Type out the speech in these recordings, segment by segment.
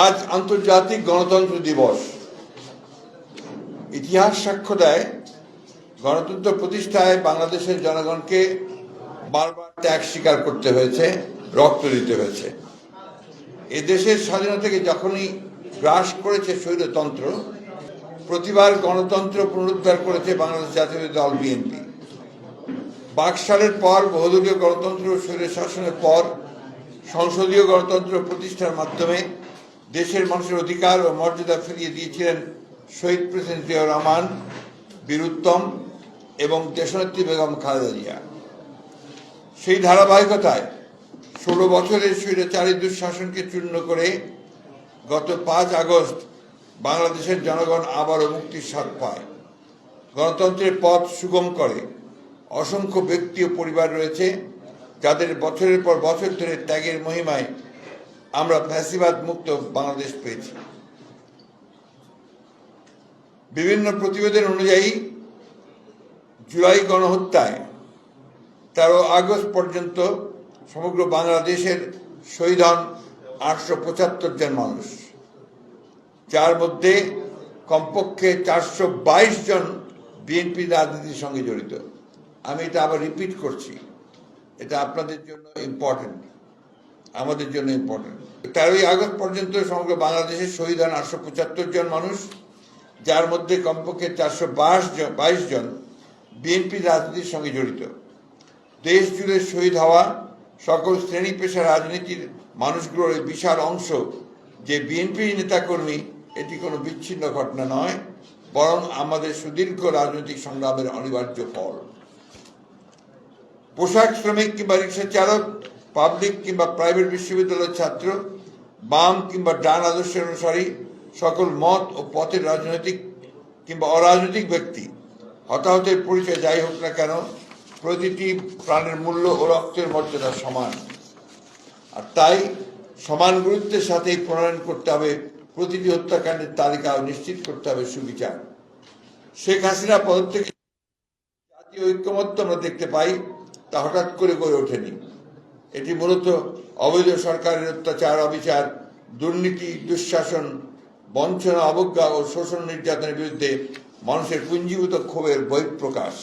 আজ আন্তর্জাতিক গণতন্ত্র দিবস। ইতিহাস সাক্ষ্য দেয়, গণতন্ত্র প্রতিষ্ঠায় বাংলাদেশের জনগণকে বারবার ত্যাগ স্বীকার করতে হয়েছে, রক্ত দিতে হয়েছে। এ দেশের স্বাধীনতাকে যখনই গ্রাস করেছে স্বৈরতন্ত্র, প্রতিবার গণতন্ত্র পুনরুদ্ধার করেছে বাংলাদেশ জাতীয় দল বিএনপি। বাকশালের পর, বহুদলীয় গণতন্ত্র স্বৈর শাসনের পর, সংসদীয় গণতন্ত্র প্রতিষ্ঠার মাধ্যমে দেশের মানুষের অধিকার ও মর্যাদা ফিরিয়ে দিয়েছিলেন শহীদ প্রেসিডেন্ট জিয়াউর রহমান, বীরুত্তম এবং দেশনেত্রী বেগম খালেদা জিয়া। সেই ধারাবাহিকতায় ষোলো বছরের স্বৈরাচারী দুঃশাসনকে চূর্ণ করে গত পাঁচ আগস্ট বাংলাদেশের জনগণ আবারও মুক্তির স্বাদ পায়। গণতন্ত্রের পথ সুগম করে অসংখ্য ব্যক্তি ও পরিবার রয়েছে যাদের বছরের পর বছর ধরে ত্যাগের মহিমায় আমরা ফ্যাসিবাদ মুক্ত বাংলাদেশ পেয়েছি। বিভিন্ন প্রতিবেদন অনুযায়ী জুলাই গণহত্যায় তেরো আগস্ট পর্যন্ত সমগ্র বাংলাদেশের শহীদ হন আটশো পঁচাত্তর জন মানুষ, যার মধ্যে কমপক্ষে চারশো বাইশ জন বিএনপি রাজনীতির সঙ্গে জড়িত। আমি এটা আবার রিপিট করছি। এটা আপনাদের জন্য ইম্পর্টেন্ট আমাদের জন্য ইম্পর্টেন্ট তেরোই আগস্ট পর্যন্ত সমগ্র বাংলাদেশের শহীদ হন আটশো পঁচাত্তর জন মানুষ, যার মধ্যে কমপক্ষে চারশো বাইশ জন বাইশ জন বিএনপি রাজনীতির সঙ্গে জড়িত। দেশ জুড়ে শহীদ হওয়া সকল শ্রেণি পেশা রাজনীতির মানুষগুলোর বিশাল অংশ যে বিএনপি নেতাকর্মী, এটি কোনো বিচ্ছিন্ন ঘটনা নয়, বরং আমাদের সুদীর্ঘ রাজনৈতিক সংগ্রামের অনিবার্য ফল। পোশাক শ্রমিক কিংবা রিক্সা চালক পাবলিক কিংবা প্রাইভেট বিশ্ববিদ্যালয়ের ছাত্র, বাম কিংবা ডান আদর্শের অনুসারী, সকল মত ও পথের রাজনৈতিক কিংবা অরাজনৈতিক ব্যক্তি। হতাহতের পরিচয় যাই হোক না কেন, প্রতিটি প্রাণের মূল্য ও রক্তের মর্যাদা সমান। আর তাই সমান গুরুত্বের সাথেই প্রণয়ন করতে হবে, প্রতিটি হত্যাকাণ্ডের তালিকা নিশ্চিত করতে হবে সুবিচার। শেখ হাসিনা পদত্যাগ জাতীয় ঐক্যমত্য আমরা দেখতে পাই, তা হঠাৎ করে গড়ে ওঠেনি। এটি মূলত অবৈধ সরকারের অত্যাচার অবিচার দুর্নীতি দুঃশাসন বঞ্চনা অবজ্ঞা ও শোষণ নির্যাতনের বিরুদ্ধে মানুষের পুঞ্জীভূত ক্ষোভের বহিঃপ্রকাশ।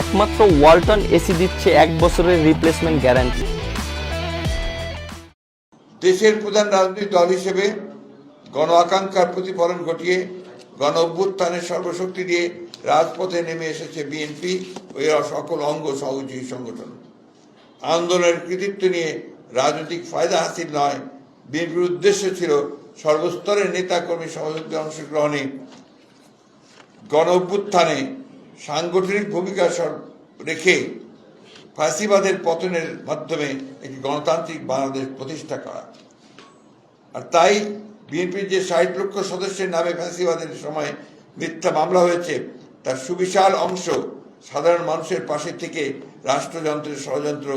একমাত্র ওয়ালটন এসি দিচ্ছে এক বছরের রিপ্লেসমেন্ট গ্যারান্টি। দেশের প্রধান রাজনৈতিক দল হিসেবে গণ আকাঙ্ক্ষার প্রতিফলন ঘটিয়ে গণ অভ্যুত্থানের সর্বশক্তি দিয়ে রাজপথে নেমে এসেছে বিএনপি ও এর সকল অঙ্গ সহযোগী সংগঠন। আন্দোলনের কৃতিত্ব নিয়ে রাজনৈতিক ফায়দা হাসিল নয়। বিএনপির উদ্দেশ্য ছিল সর্বস্তরের নেতাকর্মী সহযোগী অংশগ্রহণে গণ অভ্যুত্থানে সাংগঠনিক ভূমিকা রেখে ফাঁসিবাদের পতনের মাধ্যমে একটি গণতান্ত্রিক বাংলাদেশ প্রতিষ্ঠা করা। আর তাই বিএনপির যে ষাট লক্ষ সদস্যের নামে ফ্যাসিবাদের সময় মিথ্যা মামলা হয়েছে, তার সুবিশাল অংশ সাধারণ মানুষের পাশে থেকে রাষ্ট্রযন্ত্রের ষড়যন্ত্র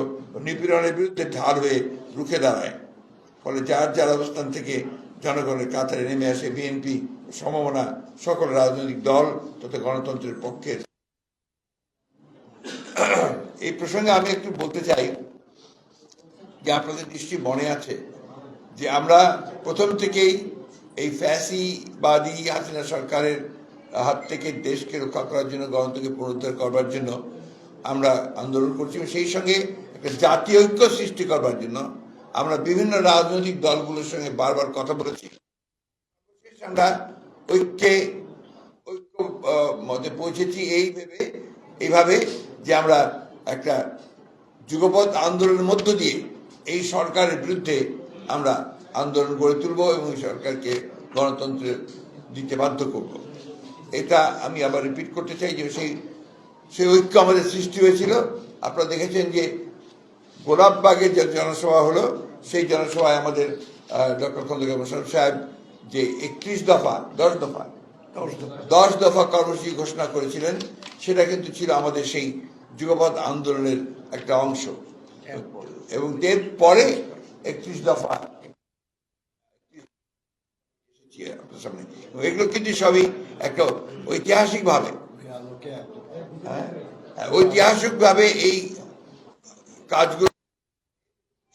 নিপীড়নের বিরুদ্ধে ঢাল হয়ে রুখে দাঁড়ায়। ফলে যার যার অবস্থান থেকে জনগণের কাতারে নেমে আসে বিএনপি সম্ভাবনা সকল রাজনৈতিক দল তথা গণতন্ত্রের পক্ষের। এই প্রসঙ্গে আমি একটু বলতে চাই যে আপনাদের নিশ্চয়ই মনে আছে যে আমরা প্রথম থেকেই এই ফ্যাসিবাদী হাসিনা সরকারের হাত থেকে দেশকে রক্ষা করার জন্য, গণতন্ত্রকে পুনরুদ্ধার করবার জন্য আমরা আন্দোলন করছি সেই সঙ্গে একটা জাতীয় ঐক্য সৃষ্টি করবার জন্য আমরা বিভিন্ন রাজনৈতিক দলগুলোর সঙ্গে বারবার কথা বলেছি। আমরা ঐক্যে, ঐক্য মতে পৌঁছেছি এই ভেবে, এইভাবে যে আমরা একটা যুগপৎ আন্দোলনের মধ্য দিয়ে এই সরকারের বিরুদ্ধে আমরা আন্দোলন গড়ে তুলব এবং সরকারকে গণতন্ত্র দিতে বাধ্য করব। এটা আমি আবার রিপিট করতে চাই যে সেই সেই ঐক্য আমাদের সৃষ্টি হয়েছিল। আপনারা দেখেছেন যে গোলাপবাগের যে জনসভা হলো সেই জনসভায় আমাদের ডক্টর খন্দকার মোশারফ সাহেব যে একত্রিশ দফা দশ দফা দশ দফা কর্মসূচি ঘোষণা করেছিলেন সেটা কিন্তু ছিল আমাদের সেই যুগপৎ আন্দোলনের একটা অংশ। এবং এর পরে একত্রিশ দফা সামনে এগুলো কিন্তু সবই একটা ঐতিহাসিক ভাবে ঐতিহাসিক ভাবে এই কাজগুলো,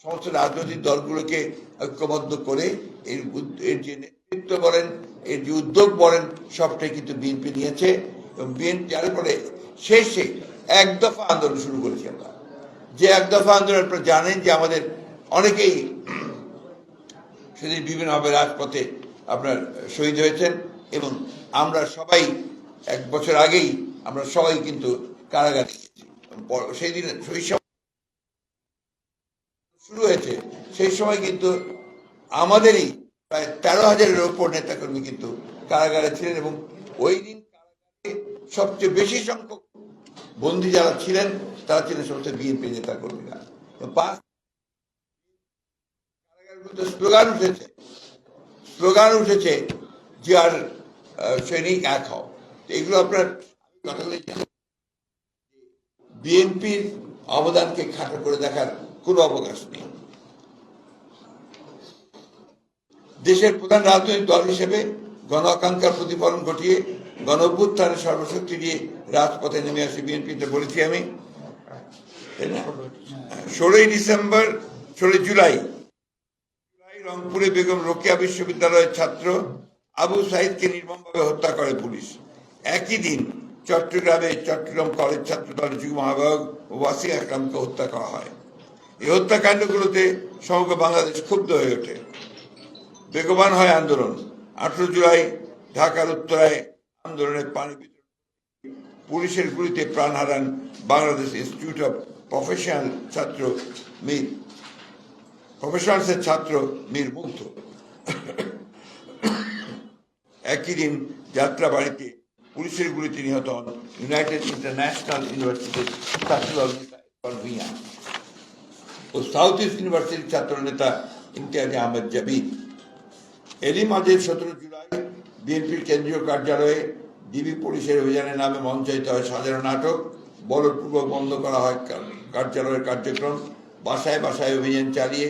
সমস্ত রাজনৈতিক দলগুলোকে ঐক্যবদ্ধ করে এর এর যে নেতৃত্ব বলেন, এর যে উদ্যোগ বলেন, সবটাই কিন্তু বিএনপি নিয়েছে এবং বিএনপি যার পরে শেষে এক দফা আন্দোলন শুরু করেছি আমরা। যে এক দফা আন্দোলন আপনারা জানেন যে আমাদের অনেকেই সেদিন বিভিন্নভাবে রাজপথে আপনার শহীদ হয়েছেন এবং আমরা সবাই এক বছর আগেই আমরা সবাই কিন্তু কারাগারে সেই দিন শুরু হয়েছে। সেই সময় কিন্তু আমাদেরই প্রায় তেরো হাজারের ওপর নেতাকর্মী কিন্তু কারাগারে ছিলেন এবং ওই দিন কারাগারে সবচেয়ে বেশি সংখ্যক বন্দী যারা ছিলেন, তারা ছিলেন সমস্ত বিএনপি নেতাকর্মীরা। পাঁচ কারাগারগুলোতে স্লোগান উঠেছে স্লোগান উঠেছে, যে আর সৈনিক এক হও। এগুলো আপনার বিএনপির অবদানকে খাটো করে দেখার কোনো অবকাশ নেই। দেশের প্রধান রাজনৈতিক দল হিসেবে গণ আকাঙ্ক্ষার প্রতিফলন ঘটিয়ে, গণ অভ্যুত্থানের সর্বশক্তি দিয়ে রাজপথে নেমে আসে বিএনপিতে বলেছি আমি। ষোলোই ডিসেম্বর, ষোলোই জুলাই রংপুরে বেগম রোকেয়া বিশ্ববিদ্যালয়ের ছাত্র আবু সাইদকে নির্মমভাবে হত্যা করে পুলিশ। একই দিন চট্টগ্রামে চট্টগ্রাম কলেজ ছাত্র দলের যুগ্ম আহ্বায়ক ওয়াসি আকরামকে হত্যা করা হয়। এই হত্যাকাণ্ডগুলোতে সমগ্র বাংলাদেশ ক্ষুব্ধ হয়ে ওঠে। বেগবান হয় আন্দোলন। আঠারো জুলাই ঢাকার উত্তরায় আন্দোলনের পানি পুলিশের গুলিতে প্রাণ হারান বাংলাদেশ ইনস্টিটিউট অফ প্রফেশনাল ছাত্র মীর প্রফেশনালসের ছাত্র মীর মুগ্ধ একই দিন যাত্রাবাড়িতে পুলিশের গুলিতে নিহত হন ইউনাইটেড ইন্টারন্যাশনাল ইউনিভার্সিটির নেতা ভূঁইয়া ও সাউথ ইস্ট ইউনিভার্সিটির ছাত্র নেতা ইমতিয়াজ আহমেদ জাবিদ এরই মাঝে সতেরো জুলাই বিএনপির কেন্দ্রীয় কার্যালয়ে ডিবি পুলিশের অভিযানের নামে মঞ্চায়িত হয় সাধারণ নাটক। বলপূর্বক বন্ধ করা হয় কার্যালয়ের কার্যক্রম। বাসায় বাসায় অভিযান চালিয়ে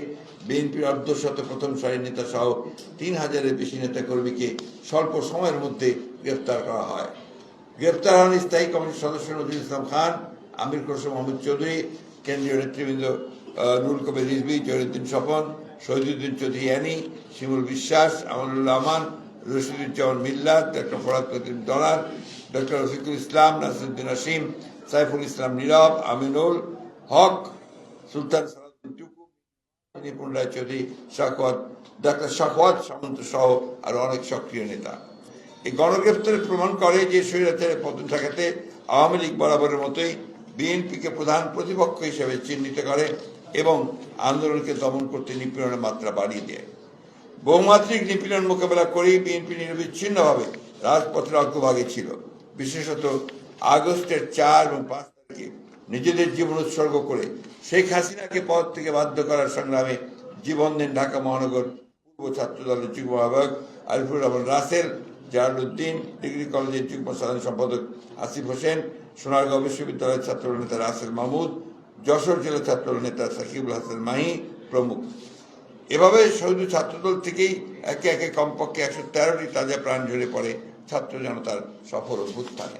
বিএনপির অর্ধশত প্রথম সারির নেতা সহ তিন হাজারের বেশি নেতা কর্মীকে স্বল্প সময়ের মধ্যে গ্রেফতার করা হয়। গ্রেপ্তার হন স্থায়ী কমিটির সদস্য নজরুল ইসলাম খান, আমির খসরু মোহাম্মদ চৌধুরী, কেন্দ্রীয় নেতৃবৃন্দ নুরুল কবির রিজবি জহিরুদ্দিন স্বপন, শহীদুদ্দিন চৌধুরী অ্যানি, শিমুল বিশ্বাস, আমানুল্লাহ আমান রশিদুজ্জামান মিল্লা, ডক্টর ফরাদ কদিম দলার ডক্টর রফিকুল ইসলাম, নাসিরুদ্দিন আসিম সাইফুল ইসলাম নীরব, আমিনুল হক, সুলতান নিপুণ রায় চৌধুরী শাকওয়াত ডাক্তার শাকওয়াত সামন্ত সহ আরও অনেক সক্রিয় নেতা। এই গণগ্রেপ্তারে প্রমাণ করে যে স্বৈরাচারের পতন ঠেকাতে আওয়ামী লীগ বরাবরের মতোই বিএনপিকে প্রধান প্রতিপক্ষ হিসেবে চিহ্নিত করে এবং আন্দোলনকে দমন করতে নিপীড়নের মাত্রা বাড়িয়ে দেয়। বহুমাত্রিক নিপীড়ন মোকাবেলা করেই বিএনপি নিরবিচ্ছিন্নভাবে রাজপথের অগ্রভাগে ছিল। বিশেষত আগস্টের চার এবং পাঁচ তারিখে নিজেদের জীবন উৎসর্গ করে শেখ হাসিনাকে পদ থেকে বাধ্য করার সংগ্রামে জীবন দেন ঢাকা মহানগর পূর্ব ছাত্র দলের যুগ্ম আহ্বায়ক আরিফুর রহমান রাসেল জাহারুদ্দিন ডিগ্রি কলেজের যুগ্ম সাধারণ সম্পাদক আসিফ হোসেন, সোনারগাঁও বিশ্ববিদ্যালয়ের ছাত্র নেতা রাসেল মাহমুদ, যশোর জেলা ছাত্র নেতা সাকিবুল হাসান মাহি প্রমুখ। এভাবে শুধু ছাত্রদল থেকেই একে একে কমপক্ষে একশো তেরোটি তাজা প্রাণ ঝরে পড়ে ছাত্র জনতার সফল অভ্যুত্থানে।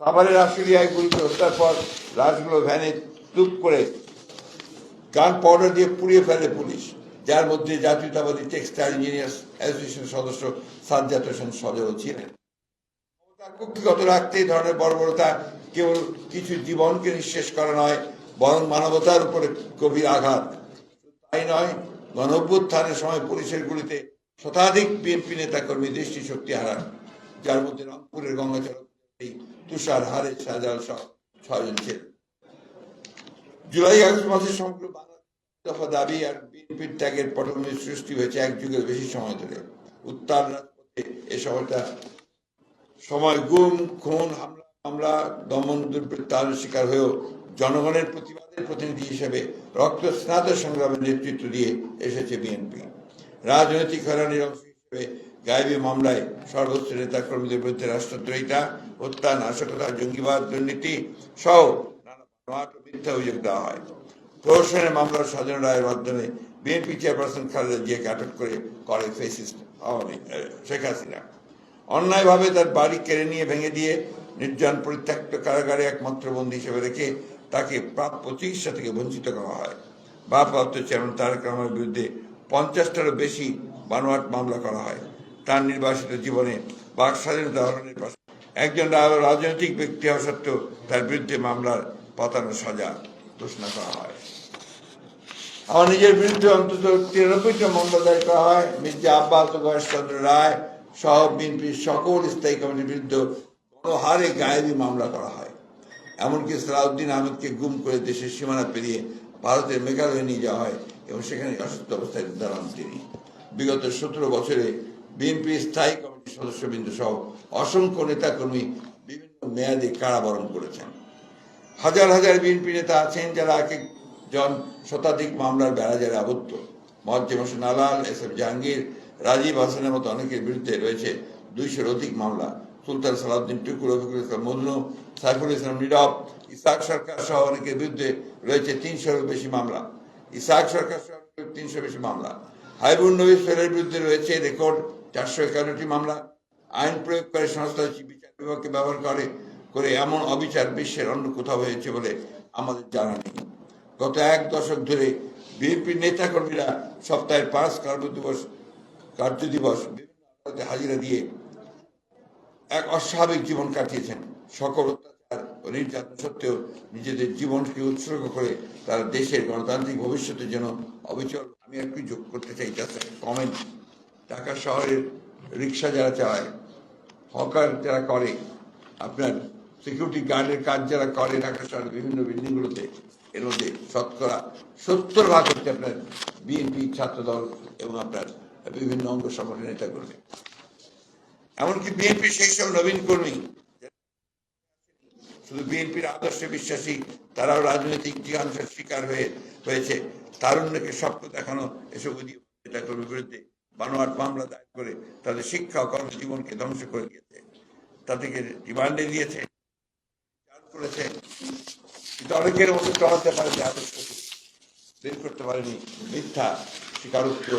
সাভারের আশুলিয়ায় গুলিতে হত্যার পর লাশগুলো ভ্যানে তুপ করে গান পাউডার দিয়ে পুড়িয়ে ফেলে পুলিশ, যার মধ্যে জাতীয়তাবাদী টেক্সটাইল ইঞ্জিনিয়ার্স অ্যাসোসিয়েশন সদস্য সাজ্জাদ হোসেন সজল ছিলেন। কুক্ষিগত রাখতে এই ধরনের বর্বরতা কেবল কিছু জীবনকে নিঃশেষ করা নয়, বরং মানবতার উপরে গভীর আঘাত। তাই নয় গণ অভ্যুত্থানের সময় পুলিশের গুলিতে শতাধিক বিএনপি নেতা কর্মী দৃষ্টি শক্তি হারান, যার মধ্যে রংপুরের গঙ্গাচরণ, তুষার হারে শাহজাল সহ ছয়জন ছিলেন। জুলাই আগস্ট মাসে সমগ্র দফা দাবি আর বিএনপির ত্যাগের পটভূমি সৃষ্টি হয়েছে এক যুগের বেশি সময় ধরে। উত্তাল রাজপথে এ শহরটা সময় গুম, খুন, হামলা হামলা দমন দুর্বৃত্তায়নের শিকার হয়েও জনগণের প্রতিবাদের প্রতিনিধি হিসেবে রক্ত স্নাত সংগ্রামের নেতৃত্ব দিয়ে এসেছে বিএনপি। রাজনৈতিক হয়রানির অংশ হিসেবে গায়েবী মামলায় সর্বোচ্চ নেতা কর্মীদের বিরুদ্ধে রাষ্ট্রদ্রোহিতা হত্যা, নাশকতা, জঙ্গিবাদ, দুর্নীতি সহ নানা মিথ্যা অভিযোগ দেওয়া হয়। প্রহসনের মামলার স্বজন রায়ের মাধ্যমে বিএনপি চেয়ারপারসন খালেদা জিয়াকে আটক করে করে আওয়ামী শেখ হাসিনা। অন্যায়ভাবে তার বাড়ি কেড়ে নিয়ে ভেঙে দিয়ে নির্জন পরিত্যক্ত কারাগারে একমাত্র বন্দী হিসেবে রেখে তাকে প্রাপ্য চিকিৎসা থেকে বঞ্চিত করা হয়। ভারপ্রাপ্ত চেয়ারম্যান তারেক রহমানের বিরুদ্ধে পঞ্চাশটারও বেশি বানোয়াট মামলা করা হয়। তার নির্বাসিত জীবনে বাক স্বাধীনতা একজন রাজনৈতিক ব্যক্তি হওয়া সত্ত্বেও তার বিরুদ্ধে মামলার পাতানো সাজা ঘোষণা করা হয়। আমার নিজের বিরুদ্ধে অন্তত তিরানব্বইটা মামলা দায়ের করা হয়। মির্জা আব্বাস ও গয়েশচন্দ্র রায় সহ বিএনপির সকল স্থায়ী কমিটির বিরুদ্ধে বড় হারে গায়েবী মামলা করা হয়। এমনকি সালাউদ্দিন আহমেদকে গুম করে দেশের সীমানা পেরিয়ে ভারতের মেঘালয়ে নিয়ে যাওয়া হয় এবং সেখানে অসুস্থ অবস্থায় দাঁড়ান তিনি। বিগত সতেরো বছরে বিএনপি স্থায়ী কমিটির সদস্যবৃন্দ সহ অসংখ্য নেতাকর্মী বিভিন্ন মেয়াদে কারাবরণ করেছেন। হাজার হাজার বিএনপি নেতা আছেন যারা এক একজন শতাধিক মামলার বেড়াজারে আবদ্ধ। মজ্জেম হোসেন আলাল, এস এফ জাহাঙ্গীর, রাজীব হাসানের মতো অনেকের বিরুদ্ধে রয়েছে দুইশোর অধিক মামলা। সুলতান সালাউদ্দিন, টুকুর রফিকুল ইসলাম, মজনু, সাইফুল ইসলাম, নীরব ইসাক সরকার সহ অনেকের বিরুদ্ধে রয়েছে তিনশোরও বেশি মামলা। ইসাক সরকার সহ তিনশো বেশি মামলা। হাইবুল নবী সোহেলের বিরুদ্ধে রয়েছে রেকর্ড চারশো একান্নটি মামলা। আইন প্রয়োগকারী সংস্থা বিচার বিভাগকে ব্যবহার করে করে এমন অবিচার বিশ্বের অন্য কোথাও হয়েছে বলে আমাদের জানা নেই। গত এক দশক ধরে বিএনপির নেতাকর্মীরা সপ্তাহের পাঁচ কর্মদিবস কার্যদিবস বিভিন্ন আদালতে হাজিরা দিয়ে এক অস্বাভাবিক জীবন কাটিয়েছেন। সকল অত্যাচার ও নির্যাতন সত্ত্বেও নিজেদের জীবনকে উৎসর্গ করে তারা দেশের গণতান্ত্রিক ভবিষ্যতের জন্য অবিচল। আমি একটু যোগ করতে চাই জাস্ট কমেন্ট ঢাকা শহরের রিক্সা যারা চালায়, হকার যারা করে, আপনার সিকিউরিটি গার্ডের কাজ যারা করে, ঢাকা শহরের বিভিন্ন বিল্ডিংগুলোতে এর মধ্যে শতকরা সত্তর ভাগ হচ্ছে আপনার বিএনপি ছাত্রদল এবং আপনার বিভিন্ন অঙ্গ সংগঠনের নেতা করবে এমনকি বিএনপি সেই সব নবীন কর্মী, শুধু বিএনপির আদর্শে বিশ্বাসী, তারাও রাজনৈতিক জিহাংসের শিকার হয়ে হয়েছে। তারুণ্যকে স্বপ্ন দেখানো এসব নেতা কর্মীর বিরুদ্ধে বানোয়াট মামলা দায়ের করে তাদের শিক্ষা ও কর্মজীবনকে ধ্বংস করে দিয়েছে। তাদেরকে রিমান্ডে দিয়েছে। চাল করেছে। কিন্তু অনেকের মতো চলাতে পারেনি বের করতে পারেনি। মিথ্যা, স্বীকারোক্ত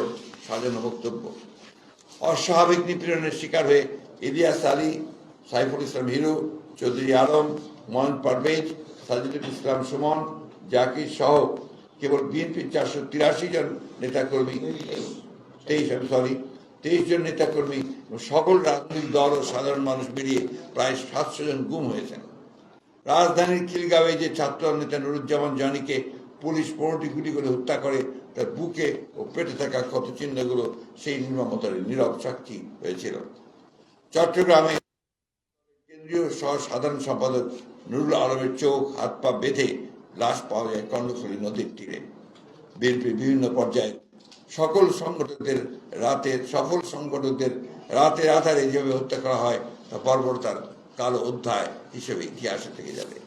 সাজানো বক্তব্য। অস্বাভাবিক নিপীড়নের শিকার হয়ে ইলিয়াস আলী, সাইফুল ইসলাম হিরু, চৌধুরী আলম, ময়ন পারভেজ, সাজিদুল ইসলাম সুমন, জাকির সহ কেবল বিএনপির চারশো তিরাশি জন নেতাকর্মী, তেইশ, আমি সরি তেইশ জন নেতাকর্মী সকল রাজনৈতিক দল ও সাধারণ মানুষ মিলিয়ে প্রায় সাতশো জন গুম হয়েছেন। রাজধানীর খিলগাঁওয়ে যে ছাত্র নেতা নুরুজ্জামান জনিকে পুলিশ পনেরোটি গুলি করে হত্যা করে, তার বুকে ও পেটে থাকা ক্ষত চিহ্নগুলো সেই নির্মমতার নীরব সাক্ষী হয়েছিল। চট্টগ্রামে কেন্দ্রীয় সহ সাধারণ সম্পাদক নুরুল আলমের চোখ, হাত পা বেঁধে লাশ পাওয়া যায় কর্ণফুলী নদীর তীরে। বিএনপির বিভিন্ন পর্যায়ে সকল সংগঠকদের রাতে, সফল সংগঠকদের রাতের আধারে যেভাবে হত্যা করা হয়, তা বর্বরতার কালো অধ্যায়। হিসেবে ইতিহাসে থেকে যাবে।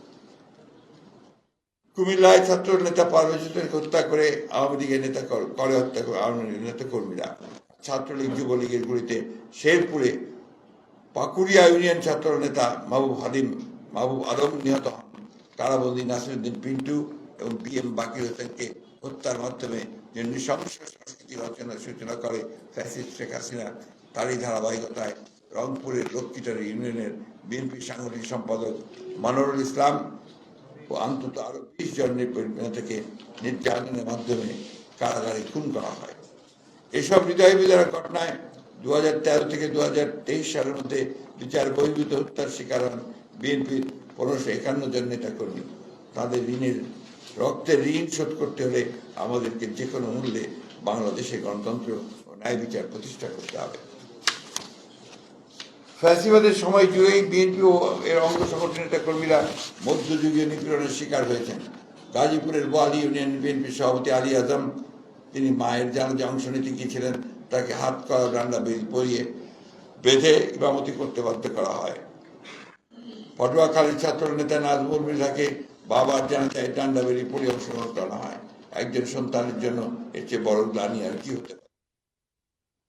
কুমিল্লায় ছাত্র নেতা পারভেজ হত্যা করে আওয়ামী লীগের নেতা করে হত্যা করে আওয়ামী লীগের নেতা কর্মীরা। ছাত্রলীগ, যুবলীগের গুলিতে শেরপুরে পাকুড়িয়া ইউনিয়ন ছাত্র নেতা মাহবুব হালিম, মাহবুব আলম নিহত হন। কারাবন্দী নাসিরুদ্দিন পিন্টু এবং বি এম বাকির হোসেনকে হত্যার মাধ্যমে যে নৃশংস সংস্কৃতি রচনার সূচনা করে ফ্যাসিস্ট শেখ হাসিনা, তারই ধারাবাহিকতায় রংপুরের লক্ষ্মীটারি ইউনিয়নের বিএনপি সাংগঠনিক সম্পাদক মানরুল ইসলাম ও অন্তত আরও বিশ জন নেতাকে নির্যাতনের মাধ্যমে কারাগারে খুন করা হয়। এসব হৃদয় বিদারক ঘটনায় দু হাজার তেরো থেকে দু হাজার তেইশ সালের মধ্যে বিচার বহির্ভূত হত্যার শিকার হন বিএনপির পনেরোশো একান্ন জন নেতাকর্মী। তাদের ঋণের, রক্তের ঋণ শোধ করতে হলে আমাদেরকে যে কোনো মূল্যে বাংলাদেশে গণতন্ত্র ও ন্যায় বিচার প্রতিষ্ঠা করতে হবে। ফ্যাসিবাদের সময় জুড়েই বিএনপি ও এর অঙ্গ সংগঠন নেতা কর্মীরা মধ্যযুগীয় নিপীড়নের শিকার হয়েছেন। গাজীপুরের বোয়ালি ইউনিয়ন বিএনপি সভাপতি আলী আজম, তিনি মায়ের জানাজা অংশ নিতে গিয়েছিলেন, তাকে হাত করা ডান্ডা পরিয়ে বেঁধে ইমামতি করতে বাধ্য করা হয়। পটুয়াখালীর ছাত্র নেতা নাজমুল মির্জাকে বাবার জানাজায় ডান্ডা বেরি পরিয়ে অংশগ্রহণ করা হয়। একজন সন্তানের জন্য এর চেয়ে বড় গ্লানি আর কি হতে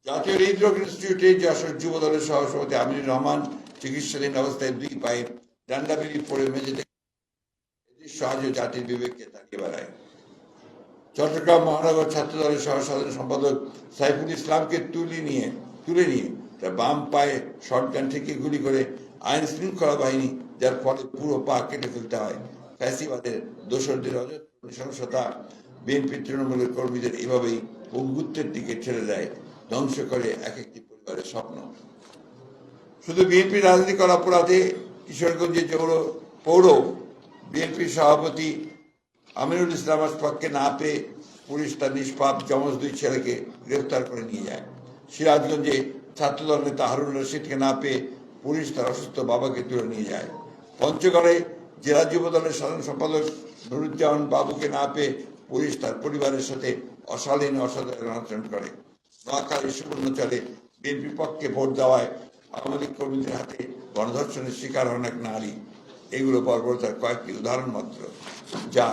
জাতীয় হৃদরোগ ইনস্টিটিউটে যশোর যুব দলের সহসভাপতি আমিনুর রহমান চিকিৎসাধীন অবস্থায় দুই পায়ে ডান্ডা বেরি পড়ে মেঝেতে সাহায্য জাতির বিবেককে তাকিয়ে বেড়ায়। চট্টগ্রাম মহানগর ছাত্র দলের সহ সাধারণ সম্পাদক সাইফুল ইসলামকে তুলে নিয়ে তুলে নিয়ে তার বাম পায়ে শটগান থেকে গুলি করে আইন শৃঙ্খলা বাহিনী, যার ফলে পুরো পা কেটে ফেলতে হয়। ফ্যাসিবাদের দোসরদের অযত্ন, নৃশংসতা বিএনপি তৃণমূলের কর্মীদের এভাবেই পঙ্গুত্বের দিকে ঠেলে দেয়। ধ্বংস করে এক একটি পরিবারের স্বপ্ন। শুধু বিএনপি রাজনীতি করা অপরাধে কিশোরগঞ্জের জৌর পৌর বিএনপির সভাপতি আমিরুল ইসলাম আশফাককে না পেয়ে পুলিশ তার নিষ্পাপ যমজ দুই ছেলেকে গ্রেফতার করে নিয়ে যায়। সিরাজগঞ্জে ছাত্রদল নেতা হারুন রশিদকে না পেয়ে পুলিশ তার অসুস্থ বাবাকে তুলে নিয়ে যায়। পঞ্চগড়ে জেলা যুব দলের সাধারণ সম্পাদক নুরুজ্জামান বাবুকে না পেয়ে পুলিশ তার পরিবারের সাথে অশালীন, অসাধারণ আচরণ করে। নোয়াখালী সুবর্ণচরে বিএনপি পক্ষে ভোট দেওয়ায় আওয়ামী লীগ কর্মীদের হাতে গণধর্ষণের শিকার হন এক নারী। এগুলো বর্বরতার কয়েকটি উদাহরণ মাত্র, যা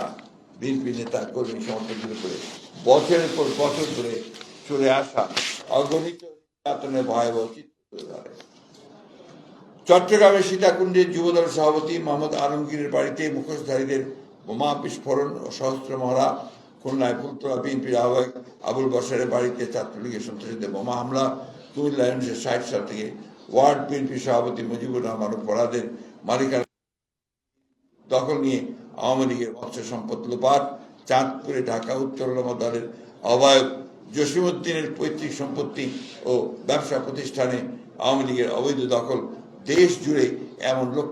বিএনপি নেতা কর্মী সমর্থকদের উপরে বছরের পর বছর ধরে চলে আসা অগণিত নির্যাতনের ভয়াবহ চিত্র চট্টগ্রামের সীতাকুণ্ডের যুবদল সভাপতি মোহাম্মদ আলমগীরের বাড়িতে মুখোশধারীদের বোমা বিস্ফোরণ ও সহস্র মহড়া খুলনায় ফুলতলা বিএনপির আহ্বায়ক আবুল বসরের বাড়িতে ছাত্রলীগের সন্ত্রাসীদের বোমা হামলা, কুমিল্লা উনিশশো ষাট সাল থেকে ওয়ার্ড বিএনপি সভাপতি মুজিবুর রহমান পরাদের মালিকানা দখল নিয়ে আওয়ামী লীগের মৎস্য সম্পদ লোপাট চাঁদপুরে ঢাকা উত্তরলমা দলের আহ্বায়ক জসিমুদ্দিনের পৈতৃক সম্পত্তি ও ব্যবসা প্রতিষ্ঠানে আওয়ামী লীগের অবৈধ দখল, দেশ জুড়ে এমন লোক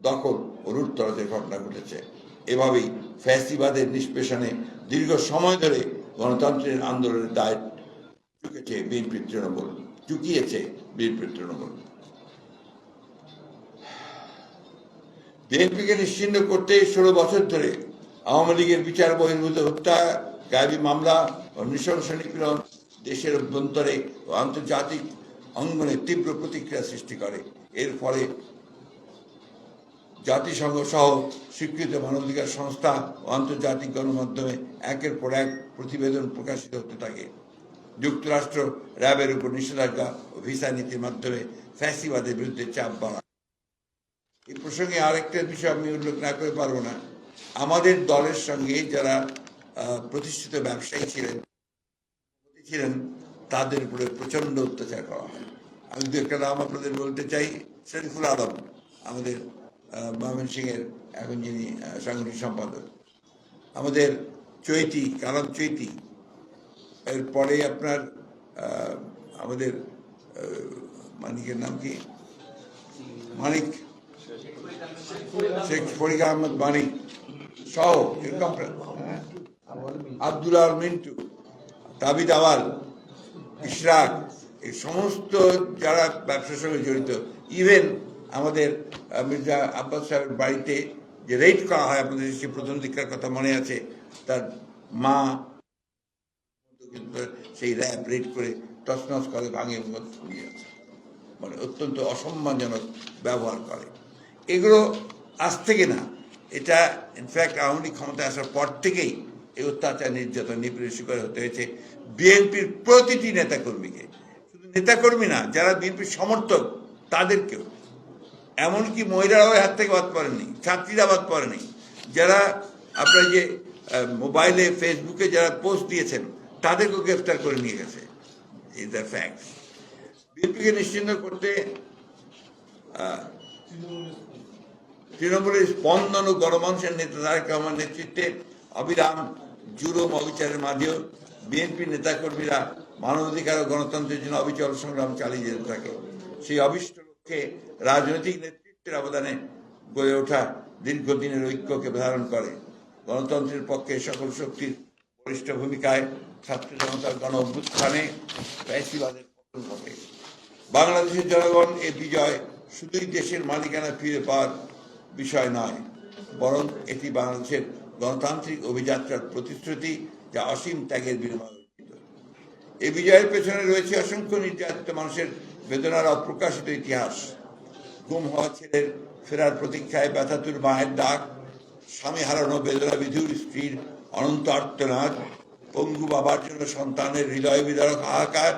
দখল ও লুটতরাজের ঘটনা ঘটেছে। এভাবেই ফ্যাসিবাদের নিষ্পেষণে দীর্ঘ সময় ধরে গণতন্ত্রের আন্দোলনের দায় চুকেছে বিএনপির তৃণমূল, চুকিয়েছে বিএনপির তৃণমূল। বিএনপিকে নিশ্চিন্ন করতে ষোলো বছর ধরে আওয়ামী লীগের বিচার বহির্ভূত হত্যা, গায়েবী মামলা ও নৃশংস নিপীড়ন দেশের অভ্যন্তরে ও আন্তর্জাতিক অঙ্গনে তীব্র প্রতিক্রিয়া সৃষ্টি করে। এর ফলে জাতিসংঘ সহ স্বীকৃত মানবাধিকার সংস্থা ও আন্তর্জাতিক গণমাধ্যমে একের পর এক প্রতিবেদন প্রকাশিত হতে থাকে। যুক্তরাষ্ট্র র্যাবের উপর নিষেধাজ্ঞা ও ভিসা নীতির মাধ্যমে ফ্যাসিবাদের বিরুদ্ধে চাপ বাড়ায়। এই প্রসঙ্গে আরেকটা বিষয় আমি উল্লেখ না করে পারব না। আমাদের দলের সঙ্গে যারা প্রতিষ্ঠিত ব্যবসায়ী ছিলেন ছিলেন, তাদের উপরে প্রচণ্ড অত্যাচার করা হয়। আমি দু একটা নাম আপনাদের বলতে চাই। শরীফুল আলম, আমাদের ময়মনসিংহের এখন যিনি সাংগঠনিক সম্পাদক। আমাদের চৈতি কালাম চৈতি এরপরে আপনার আমাদের মানিকের নাম কি? মানিক শেখ ফরিক আহমদ মানিক সহ এরকম হ্যাঁ, আব্দুল আল মিন্টু তাবিদ আওয়াল ইশরাক এই সমস্ত যারা ব্যবসার সঙ্গে জড়িত ইভেন আমাদের মির্জা আব্বাস সাহেবের বাড়িতে যে রেড করা হয়, আপনাদের সে প্রথম দিককার কথা মনে আছে, তার মা সেই র্যাব রেড করে তছনছ করে, ভাঙে মানে অত্যন্ত অসম্মানজনক ব্যবহার করে। এগুলো আজ থেকে না, এটা ইনফ্যাক্ট আওয়ামী লীগ ক্ষমতায় আসার পর থেকেই এই অত্যাচার নির্যাতন নিপীড়ের শিকার হতে হয়েছে বিএনপির প্রতিটি নেতাকর্মীকে। শুধু নেতাকর্মী না, যারা বিএনপির সমর্থক, তাদেরকেও। এমনকি মহিলারাও হাত থেকে বাদ পড়েনি ছাত্রীরা বাদ পড়েনি। যারা আপনার যে মোবাইলে, ফেসবুকে যারা পোস্ট দিয়েছেন, তাদেরকেও গ্রেফতার করে নিয়ে গেছে। ইজ দ্য ফ্যাক্ট বিএনপিকে নিশ্চিন্ত করতে তৃণমূলের স্পন্দন ও গণমানুষের নেতা তারেক রহমান নেতৃত্বে অবিরাম জুলুম অবিচারের মাঝেও বিএনপি নেতাকর্মীরা মানবাধিকার ও গণতন্ত্রের জন্য অবিচল সংগ্রাম চালিয়ে যেতে থাকে। সেই অবিষ্ট লক্ষ্যে রাজনৈতিক নেতৃত্বের অবদানে গড়ে ওঠা দীর্ঘদিনের ঐক্যকে ধারণ করে। গণতন্ত্রের পক্ষে সকল শক্তির বলিষ্ঠ ভূমিকায় ছাত্র জনতার গণ অভ্যুত্থানে ফ্যাসিবাদের পতন ঘটে। বাংলাদেশের জনগণ এ বিজয় শুধুই দেশের মালিকানা ফিরে পাওয়ার বিষয় নয়, বরং এটি বাংলাদেশের গণতান্ত্রিক অভিযাত্রার প্রতিশ্রুতি যা অসীম ত্যাগের বিনিময়ে এই বিজয়ের পেছনে রয়েছে অসংখ্য নির্যাতিত মানুষের বেদনার অপ্রকাশিত ইতিহাস। গুম হওয়া ছেলের ফেরার প্রতীক্ষায় ব্যথাতুর মায়ের ডাক, স্বামী হারানো বেদনা বিধুর স্ত্রীর অনন্ত আর্তনাদ, পঙ্গু বাবার জন্য সন্তানের হৃদয় বিদারক হাহাকার,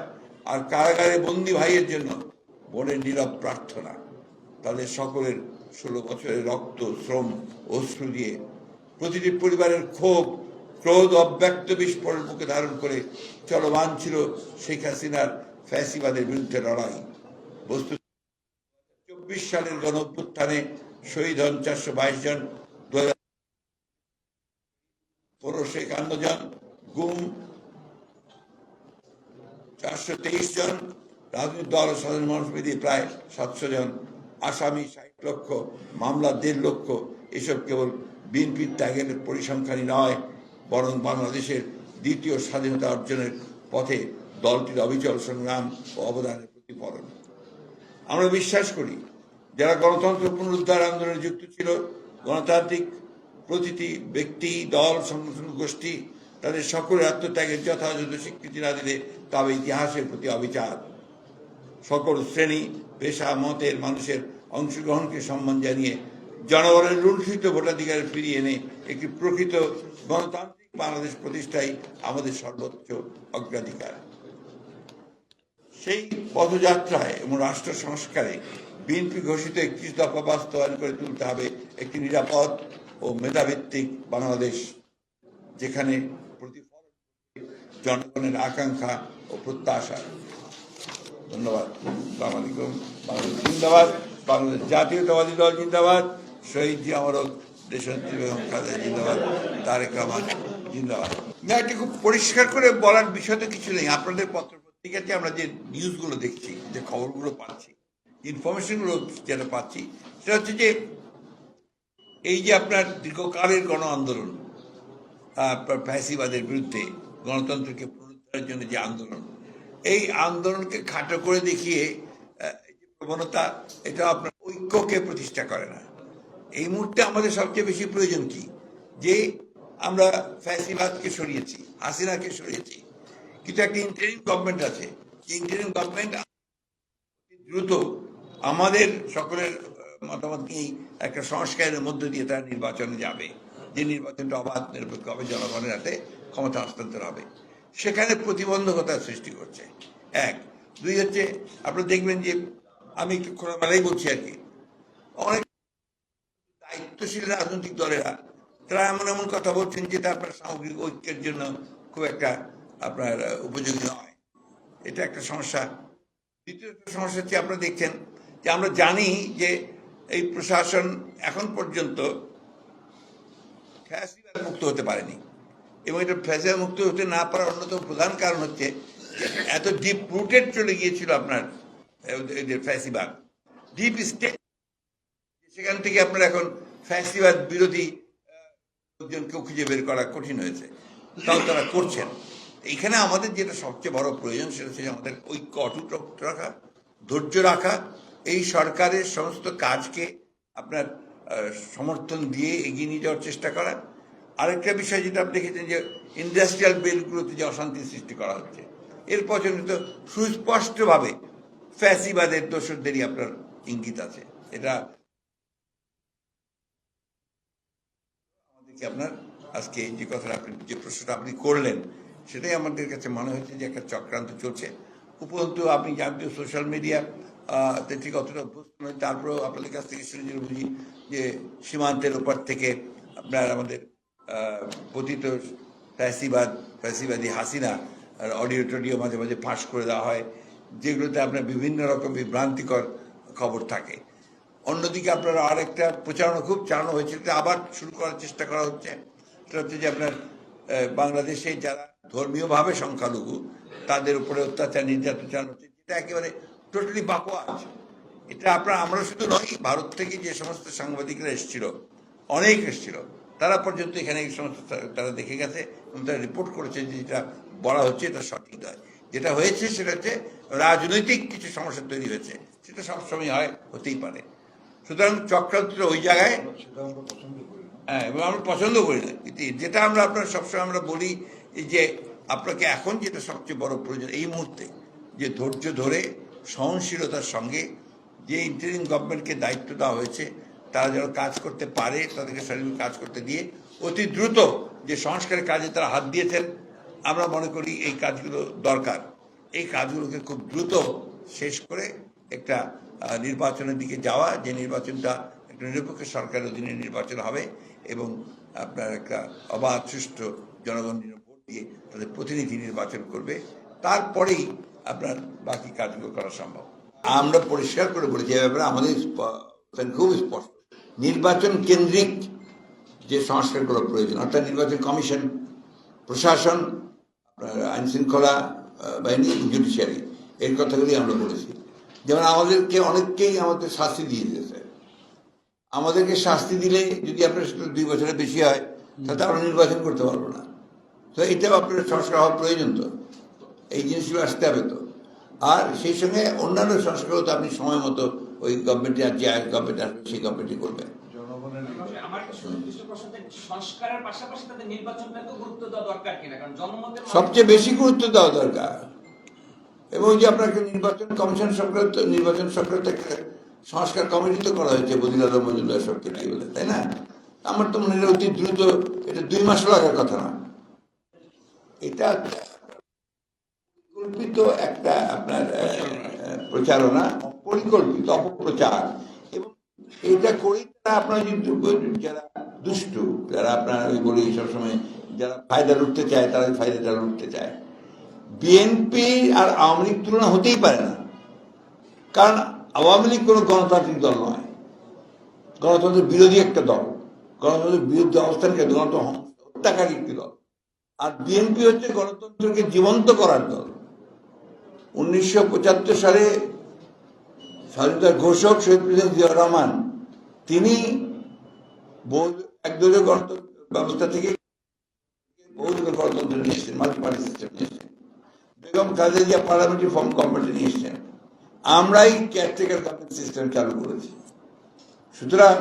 আর কারাগারে বন্দি ভাইয়ের জন্য বোনের নীরব প্রার্থনা। তাদের সকলের ষোলো বছরের রক্ত, শ্রম, অশ্রু দিয়ে প্রতিটি পরিবারের ক্ষোভ, ক্রোধ, অব্যক্ত বিস্ফোরণ মুখে ধারণ করে চলমান ছিল শেখ হাসিনার ফ্যাসিবাদের বিরুদ্ধে লড়াই। বস্তু চব্বিশ সালের গণ অভ্যুত্থানে শহীদ হন চারশো বাইশ জন পনেরোশো একান্ন জন, গুম চারশো তেইশ জন, রাজনৈতিক দল ও সাধারণ মানুষ মিলিয়ে প্রায় সাতশো জন, আসামি ষাট লক্ষ, মামলা দেড় লক্ষ, এসব কেবল বিএনপির ত্যাগের পরিসংখ্যানই নয়, বরং বাংলাদেশের দ্বিতীয় স্বাধীনতা অর্জনের পথে দলটির অবিচল সংগ্রাম ও অবদানের প্রতিফলন। আমরা বিশ্বাস করি যারা গণতন্ত্র পুনরুদ্ধার আন্দোলনে যুক্ত ছিল, গণতান্ত্রিক প্রতিটি ব্যক্তি, দল, সংগঠন, গোষ্ঠী তাদের সকলের আত্মত্যাগের যথাযথ স্বীকৃতি না দিলে তবে ইতিহাসের প্রতি অবিচার। সকল শ্রেণি, পেশা, মতের মানুষের অংশগ্রহণকে সম্মান জানিয়ে জনগণের লুণ্ঠিত ভোটাধিকার ফিরিয়ে এনে একটি প্রকৃত গণতান্ত্রিক বাংলাদেশ প্রতিষ্ঠাই আমাদের সর্বোচ্চ অগ্রাধিকার। সেই পদযাত্রায় এবং রাষ্ট্র সংস্কারে বিএনপি ঘোষিত একত্রিশ দফা বাস্তবায়ন করে তুলতে হবে একটি নিরাপদ ও মেধাভিত্তিক বাংলাদেশ, যেখানে প্রতিফলন জনগণের আকাঙ্ক্ষা ও প্রত্যাশা। ধন্যবাদ। সালাম আলাইকুম। বাংলাদেশ জিন্দাবাদ। বাংলাদেশ জাতীয়তাবাদী দল জিন্দাবাদ। শহীদ জি আমরক দেশনেত্রী বেগম খালেদা জিন্দাবাদ। তারেক রহমান জিন্দাবাদ। না এটি খুব পরিষ্কার করে বলার বিষয় তো কিছু নেই। আপনাদের পত্র পত্রিকাতে আমরা যে নিউজগুলো দেখছি, যে খবরগুলো পাচ্ছি ইনফরমেশনগুলো যেটা পাচ্ছি, সেটা হচ্ছে যে এই যে আপনার দীর্ঘকালের গণ আন্দোলন ফ্যাসিবাদের বিরুদ্ধে গণতন্ত্রকে পুনরুদ্ধারের জন্য যে আন্দোলন, এই আন্দোলনকে খাটো করে দেখিয়ে প্রবণতা, এটা আপনার ঐক্যকে প্রতিষ্ঠা করে না। এই মুহূর্তে আমাদের সবচেয়ে বেশি প্রয়োজন কি? যে আমরা ফ্যাসিবাদকে সরিয়েছি, হাসিনাকে সরিয়েছি। কিন্তু একটা ইন্টারিম গভর্নমেন্ট আছে ইন্টারিম গভর্নমেন্ট দ্রুত আমাদের সকলের মতামত নিয়েই একটা সংস্কারের মধ্য দিয়ে তারা নির্বাচনে যাবে। যে নির্বাচনটা অবাধ, নিরপেক্ষ হবে, জনগণের হাতে ক্ষমতা হস্তান্তর হবে। সেখানে প্রতিবন্ধকতা সৃষ্টি করছে। এক। দুই হচ্ছে, আপনারা দেখবেন যে আমি একটু খোলামেলাই বলছি আর কি। অনেক দায়িত্বশীল রাজনৈতিক দলেরা, তারা এমন এমন কথা বলছেন যেটা আপনার সামগ্রিক ঐক্যের জন্য খুব একটা আপনার উপযোগী নয়। এটা একটা সমস্যা। দ্বিতীয় সমস্যা হচ্ছে, আপনারা দেখছেন যে আমরা জানি যে এই প্রশাসন এখন পর্যন্ত ফ্যাসিবাদ মুক্ত হতে পারেনি এবং এটা ফ্যাসিবাদ মুক্ত হতে না পারার অন্যতম প্রধান কারণ হচ্ছে এত ডিপ রুটেড চলে গিয়েছিল আপনার ফ্যাসিবাদ। ডিপ স্টেট সেখান থেকে আপনার এখন ফ্যাসিবাদ বিরোধী লোকজনকেও খুঁজে বের করা কঠিন হয়েছে তাও তারা করছেন। এখানে আমাদের যেটা সবচেয়ে বড় প্রয়োজন সেটা হচ্ছে আমাদের ঐক্য অটুট রাখা, ধৈর্য রাখা এই সরকারের সমস্ত কাজকে আপনার সমর্থন দিয়ে এগিয়ে নিয়ে যাওয়ার চেষ্টা করা। আরেকটা বিষয় যেটা আপনি দেখেছেন যে ইন্ডাস্ট্রিয়াল বেলগুলোতে যে অশান্তি সৃষ্টি করা হচ্ছে, এর পছন্দ সুস্পষ্টভাবে ফ্যাসিবাদের, দোষরদেরই আপনার ইঙ্গিত আছে। এটা আমাদেরকে আপনার আজকে এই যে কথাটা আপনি, যে প্রশ্নটা আপনি করলেন, সেটাই আমাদের কাছে মনে হচ্ছে যে একটা চক্রান্ত চলছে। উপরন্তু আপনি জানতে সোশ্যাল মিডিয়া ঠিক অতটা অভ্যস্ত নয়। তারপরেও আপনাদের কাছ থেকে শুনে যেটা বুঝি যে সীমান্তের ওপার থেকে আপনার আমাদের পতিত ফ্যাসিবাদ, ফ্যাসিবাদী হাসিনা অডিও টডিও মাঝে মাঝে ফাঁস করে দেওয়া হয়। যেগুলোতে আপনার বিভিন্ন রকম বিভ্রান্তিকর খবর থাকে। অন্যদিকে আপনার আরেকটা প্রচারণা খুব চালানো হয়েছে এটা আবার শুরু করার চেষ্টা করা হচ্ছে। সেটা হচ্ছে যে আপনার বাংলাদেশে যারা ধর্মীয়ভাবে সংখ্যালঘু, তাদের উপরে অত্যাচার, নির্যাতন চালানো হচ্ছে, যেটা একেবারে টোটালি বাকোয়াজ। এটা আপনার, আমরা শুধু নয়, ভারত থেকে যে সমস্ত সাংবাদিকরা এসেছিল, অনেক এসেছিল, তারা পর্যন্ত এখানে এই সমস্ত তারা দেখে গেছে এবং তারা রিপোর্ট করেছে যে যেটা বলা হচ্ছে এটা সঠিক নয়। যেটা হয়েছে সেটা হচ্ছে রাজনৈতিক কিছু সমস্যা তৈরি হয়েছে, সেটা সবসময় হয়, হতেই পারে। সুতরাং চক্রান্তের ওই জায়গায় হ্যাঁ এবং আমরা পছন্দ করি না। যেটা আমরা আপনার সবসময় আমরা বলি যে আপনাকে এখন যেটা সবচেয়ে বড় প্রয়োজন, এই মুহূর্তে যে ধৈর্য ধরে সহনশীলতার সঙ্গে যে ইন্টারিম গভর্নমেন্টকে দায়িত্ব দেওয়া হয়েছে, তারা যেন কাজ করতে পারে, তাদেরকে সঠিক কাজ করতে দিয়ে অতি দ্রুত যে সংস্কারের কাজে তারা হাত দিয়েছেন, আমরা মনে করি এই কাজগুলো দরকার। এই কাজগুলোকে খুব দ্রুত শেষ করে একটা নির্বাচনের দিকে যাওয়া, যে নির্বাচনটা একটা নিরপেক্ষ সরকারের অধীনে নির্বাচন হবে এবং আপনার একটা অবাধ সুষ্ঠু জনগণ দিয়ে তাদের প্রতিনিধি নির্বাচন করবে। তারপরেই আপনার বাকি কাজগুলো করা সম্ভব। আমরা পরিষ্কার করে বলেছি ব্যাপারে আমাদের খুব স্পষ্ট। নির্বাচন কেন্দ্রিক যে সংস্কার করা প্রয়োজন, অর্থাৎ নির্বাচন কমিশন, প্রশাসন আইন শৃঙ্খলা বাহিনী জুডিশিয়ারি এর কথাগুলি আমরা বলেছি। যেমন আমাদেরকে অনেককেই আমাদের শাস্তি দিয়ে দিয়েছে আমাদেরকে শাস্তি দিলে যদি আপনার সেটা দুই বছরের বেশি হয়, তাহলে আমরা নির্বাচন করতে পারব না। তো এটাও আপনার সংস্কার হওয়ার প্রয়োজন তো। এই জিনিসগুলো আসতে হবে তো। আর সেই সঙ্গে অন্যান্য সংস্কারও তো আপনি সময় মতো ওই গভর্নমেন্টে আর যে গভর্নমেন্ট আসবে সেই গভর্নমেন্টই করবে আমার একটা সুনির্দিষ্ট প্রশ্ন যে সংস্কারের পাশাপাশি তাদের নির্বাচনটাকে গুরুত্ব দেওয়া দরকার কিনা? কারণ জনমতের মানুষ- সবচেয়ে বেশি গুরুত্ব দেওয়া দরকার। এবং যে আপনাকে নির্বাচন কমিশন সংক্রান্ত নির্বাচন সংক্রান্ত একটা সংস্কার কমিটি তো করা হয়েছে বদিল আলম মজুমদার সবকে নিয়ে বলে তাই না? আমার তো মনে হয় অতি দ্রুত এটা দুই মাস লাগার কথা না। এটা পরিকল্পিত একটা আপনার প্রচারণা পরিকল্পিত অপপ্রচার। এবং এটা করেই তারা আপনার যারা দুষ্টু, যারা আপনার ওই বলি সবসময় যারা ফায়দা লুটতে চায়, তারা ওই ফায়দাটা লুটতে চায়। বিএনপি আর আওয়ামী লীগ তুলনা হতেই পারে না। কারণ আওয়ামী লীগ কোনো গণতান্ত্রিক দল নয়। গণতন্ত্রের বিরোধী একটা দল। গণতন্ত্রের বিরুদ্ধে অবস্থানকে গণতন্ত্র হত্যাকারী একটি দল। আর বিএনপি হচ্ছে গণতন্ত্রকে জীবন্ত করার দল। উনিশশো পঁচাত্তর সালে স্বাধীনতার ঘোষক শহীদ প্রেসিডেন্ট জিয়া রহমান, তিনি একদলীয় গণতন্ত্র ব্যবস্থা থেকে বহুদলীয় গণতন্ত্র multi party system Begum Zia parliamentary form গভর্নমেন্টে নিয়ে আমরাই কেয়ারটেকার গভর্নমেন্ট সিস্টেম চালু করেছি। সুতরাং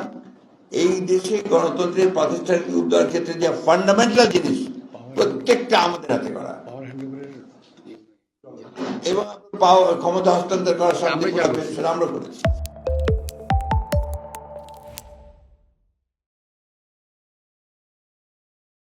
এই দেশে গণতন্ত্রের প্রাতিষ্ঠানিক দেওয়ার ক্ষেত্রে যে ফান্ডামেন্টাল জিনিস, প্রত্যেকটা আমাদের হাতে করা। এবং ক্ষমতা হস্তান্তর করার সাথে আমরা করেছি